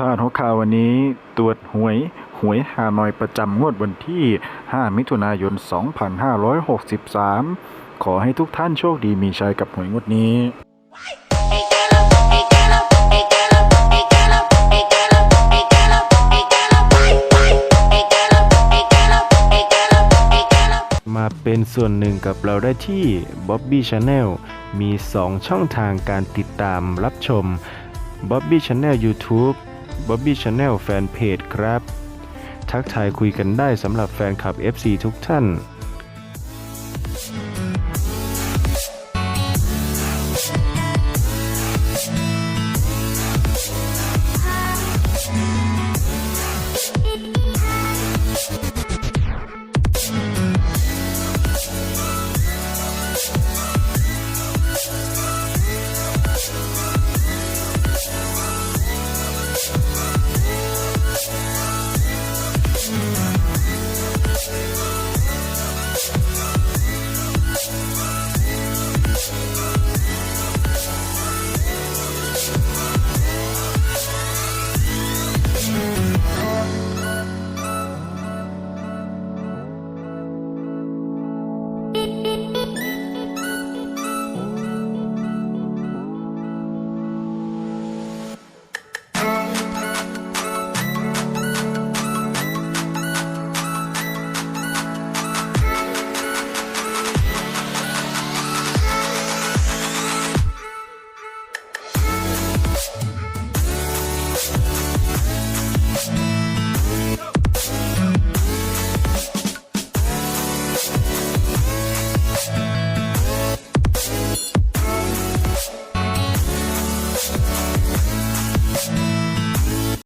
พาดหัวข่าววันนี้ตรวจหวย หวยฮานอยประจำงวดวันที่ 5 มิถุนายน 2563 ขอให้ทุกท่านโชคดีมีชัยกับหวยงวดนี้มาเป็นส่วนหนึ่งกับเราได้ที่ Bobby Channel มี 2 ช่องทางการติดตามรับชม Bobby Channel YouTube Bobby Channel Fanpage ครับ ทักทายคุยกันได้สำหรับแฟนคลับ FC ทุกท่าน